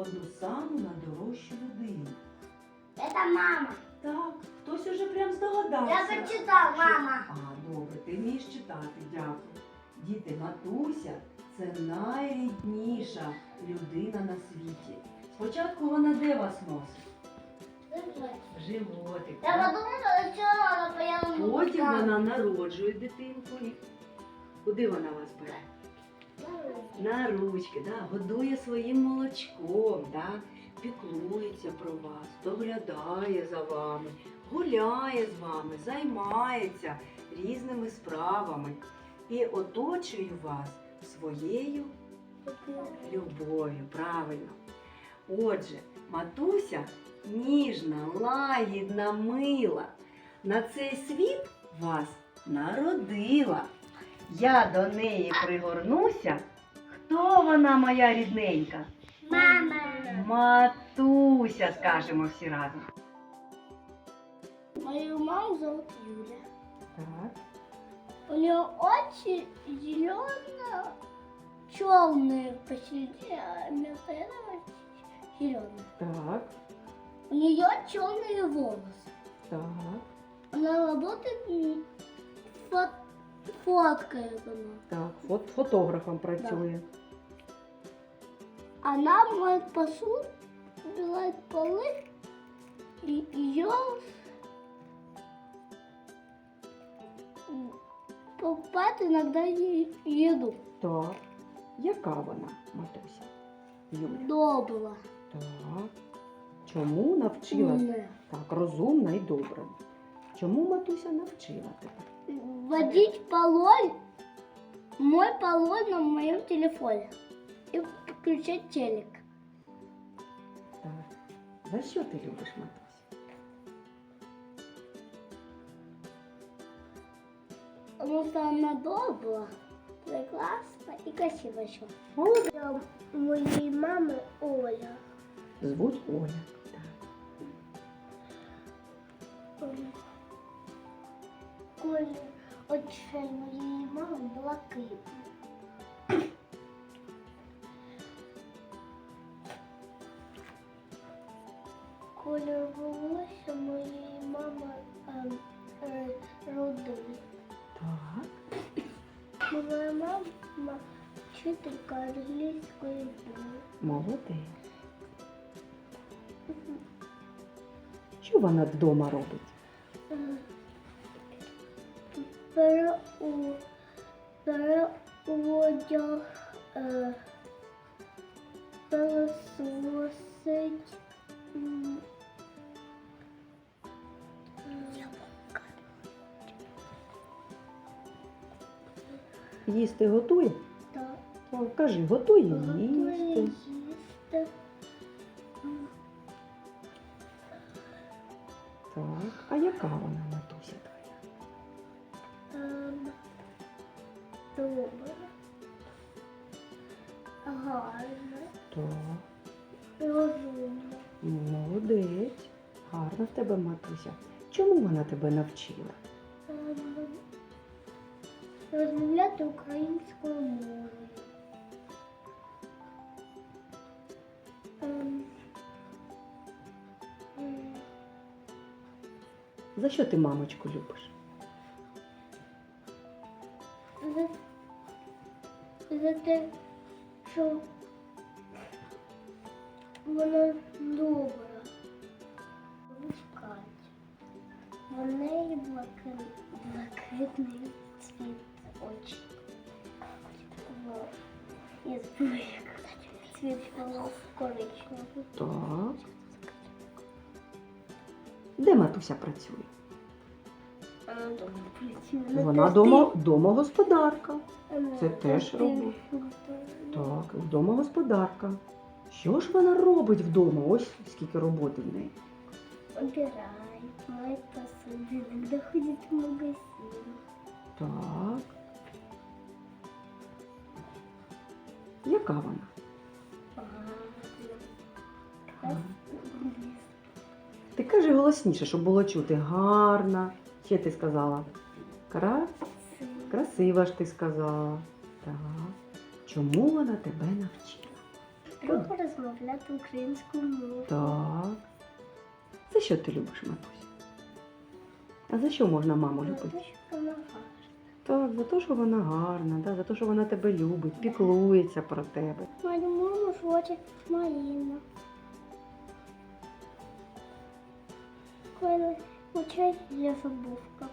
одну саму найдорожчу людину. Это мама. Так, хтось уже прям здогадався. Я прочитал, мама. А, добре, ти вмієш читати, дякую. Діти, матуся це найрідніша людина на світі. Спочатку вона де вас носить? Животик. Я так? подумала, что она поела Потім вона народжує дитинку. Куди вона вас бере? На ручки, да, годує своїм молочком, да, піклується про вас, доглядає за вами, гуляє з вами, займається різними справами і оточує вас своєю любов'ю. Правильно. Отже, матуся ніжна, лагідна, мила. На цей світ вас народила. Я до неї пригорнуся. Хто вона моя рідненька? Мама. Матуся, скажемо всі разом. Мою маму зовут Юля. Так. У нее очень зеленые, черные посередине, а вместо этого зеленые. Так, У нее черные волосы. так. Она работает м, фот, фоткает она. Так, от фотографом працює. Она моет посуду, убирает полы, и ее покупает иногда еду. Так. Яка вона, матуся? Юля. Доброго. Так. Чому навчила? Умная. Так, розумна і добра. Чому матуся навчила тебе? Водить полой, мой полой на моем телефоне. И включать телек. Так. За що ти любиш матуся? Потому что она добрая, прекрасна и красивая еще. Молодець. Моей мамы Оля. Звуть Оля. Так. Колір очей моєї мами блакитний. Колір волосся моєї мами е, е, рудий. Так. Моя мама вчителька англійської мови. Молодець. Що вона вдома робить? Одяг, е, пилососить. Їсти готує? та О, Кажи, готує готує їсти. їсти. Так. А яка вона матуся тебе матуся. Чому вона тебе навчила? Ем, Розмовляти українською мовою. Ем, За що ти мамочку любиш? За, за те, що вона добра. В неї блакит, блакитний цвіт очі. Я забула, як цвіт волос коричневий. Так. Де матуся працює? Вона дома працює. Вона дома, домогосподарка. Це теж. Так. Так, домогосподарка. Що ж вона робить вдома? Ось скільки роботи в неї. Убирает, моет посуду, иногда ходит в магазин. Так. Яка вона? Ага. Ти кажи голосніше, щоб було чути. Гарна. Ще ти сказала. Кра... Красива ж ти сказала. Так. Чому вона тебе навчила? Трохи розмовляти українською мовою. Так. За що ти любиш матусь? А за що можна маму любити? Так, за те, що вона гарна, да, за те, що вона тебе любить, піклується про тебе. Мою маму звати Маріна. Коли учить, я забув, як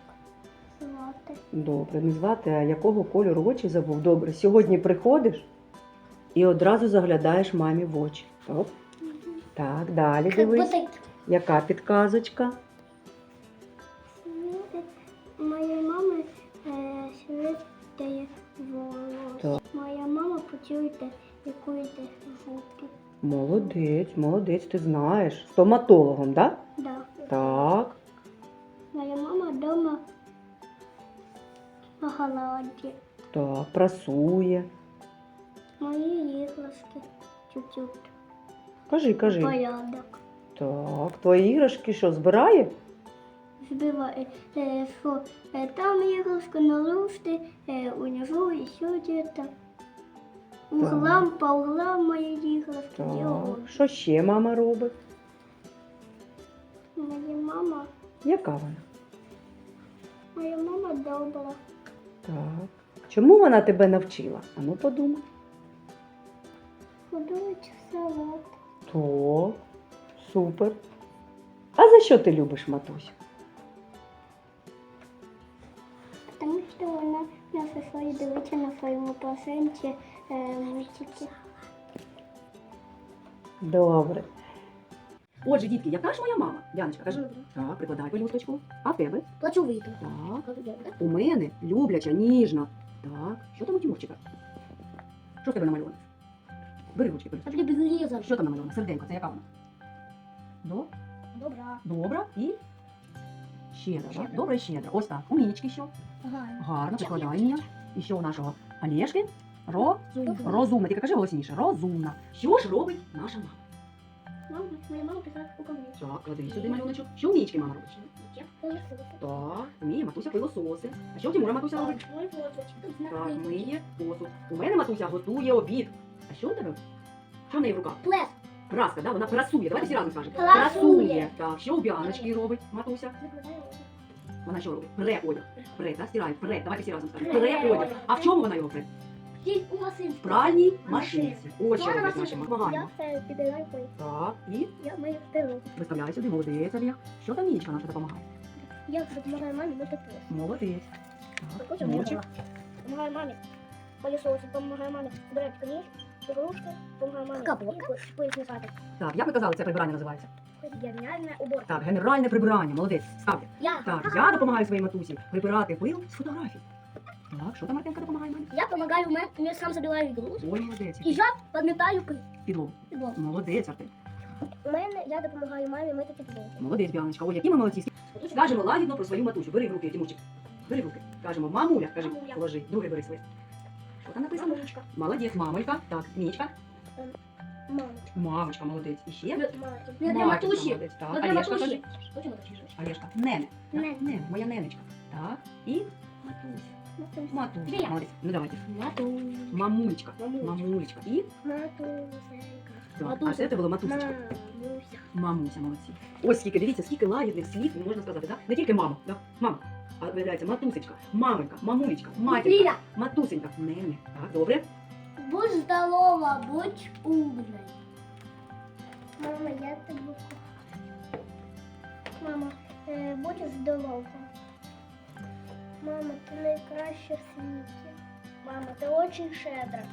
звати. Добре, не звати, а якого кольору очі забув. Добре, сьогодні приходиш і одразу заглядаєш мамі в очі. Оп. Так, далі дивись. Яка підказочка? Моя мама е, світає волос. Моя мама почує якусь звуки. Молодець, молодець, ти знаєш. Стоматологом, так? Да. Так. Моя мама вдома на голоді. Так, прасує. Мої іграшки чуть-чуть. Кажи, кажи. Порядок. Так, твої іграшки що, збирає? Збиває, е, що е, там іграшка на рушці, е, унизу і ще где-то. Углам, по углам мої іграшки. Що ще мама робить? Моя мама, Яка вона? моя мама добра. Так. Чому вона тебе навчила? А ну подумай. Годують салат. То, супер. А за що ти любиш матусю? Тому що вона нас свої дивиться на своєму проценті е, мультики. Добре. Отже, дітки, яка ж моя мама? Яночка, кажи. Так, прикладай пелюсточку. А в тебе? Плачу вийду. Так. У мене любляча, ніжна. Так. Що там у Тимурчика? Що в тебе намальовано? Бери ручки, безліза. Що там намальовано? Серденько, це яка вона? До? Добра. Добра і щедра. Щедра. Добра і щедра. Ось так. У Мінічки що? Ага. Гарно, прикладай Міня. І що у нашого Олешки? Ро... Розумна. Тільки кажи голосніше. Розумна. Що ж робить наша мама? Мама, моя мама писала у ко Так, клади сюди малюночок. Що у мама робить? Так, вміє матуся пилососи. А що у Тимура матуся робить? Так, миє посуд. У мене матуся готує обід. А що у тебе? Що в неї в руках? Плес. Праска, да? Вона прасує. Давайте всі разом скажемо. Прасує. Так, що у Біаночки робить матуся? Вона що робить? Пре одяг. Пре, да? стирає. Пре. Давайте всі разом скажемо. Пре одяг. А в чому вона його пре? В пральній машинці. Ось що робить наша мама. Я підбираю. Так, і Я мию пилу. виставляй сюди, молодець, Олег. Що там Мінічка наша допомагає? Я допомагаю мамі мити пил. Молодець. Так, Потім Тимурчик. Помагаю мамі. Пылесосить, помагаю мамі збирати книжки, Пилісний садик. Так, як ви казали, це прибирання називається? Геніальна уборка. Так, генеральне прибирання, молодець. Ставте. Я. Так, я допомагаю своїй матусі прибирати пил з фотографій. Так, що там Артемка допомагає мамі? Я помогаю маме, я сам забираю игрушки. Ой, молодець. І я подметаю пил. Підлогу. Молодець, Артем. У мене я допомагаю мамі мити підлогу. Молодець, Біаночка. Ой, які ми молодці. Скажемо лагідно про свою матусю. Бери в руки, Тимурчик. Бери в руки. Кажемо, мамуля, кажи, положи. Другий бери своє. Там написано? Мамочка. Молодець, мамулька. Так, Мічка. Мамочка. Мамочка, молодець. І ще? Для Мачечка, матусі. молодець. Так, Ну, для Олешка, матусі. кажи. Матусі. Нене. Так, Нене. Нене, моя ненечка. Так, і Матуся. матуся. Дві. Молодець. Ну, давайте. Матуся. Мамулечка. Мамулечка. Мамулечка. І? Матусенька. Так, а Матуся. це було матусечка. Мамуся. Мамуся, молодці. Ось скільки, дивіться, скільки лагідних слів можна сказати, так? Не тільки мама, да? мама. А виявляється матусечка, мамонька, мамулечка, матінка, Ліля. матусенька. Нене. Так, добре. Будь здорова, будь умной. Мама, я тебе кохаю. Мама, е, будь здорова. Мама, ти найкраща в світі. Мама, ти дуже щедра.